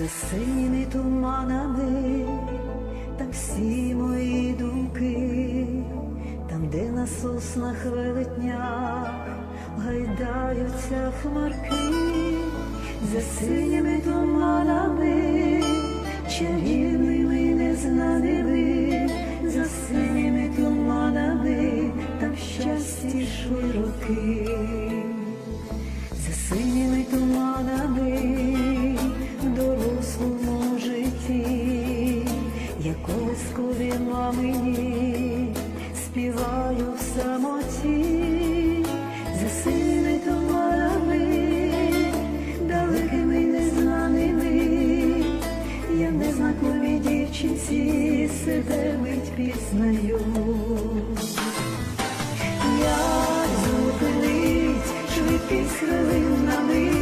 за синіми туманами, там всі мої думки, там, де на соснах велетнях гайдаються хмарки, за синіми туманами, чарівними незнаними, за синіми туманами, там щастя широки. за Лискові мамині співаю в самоті, засини товарами, далекими незнаними, я незнакові дівчинці себе мить пізнаю. Я зупинить швидкість хвилин на мить,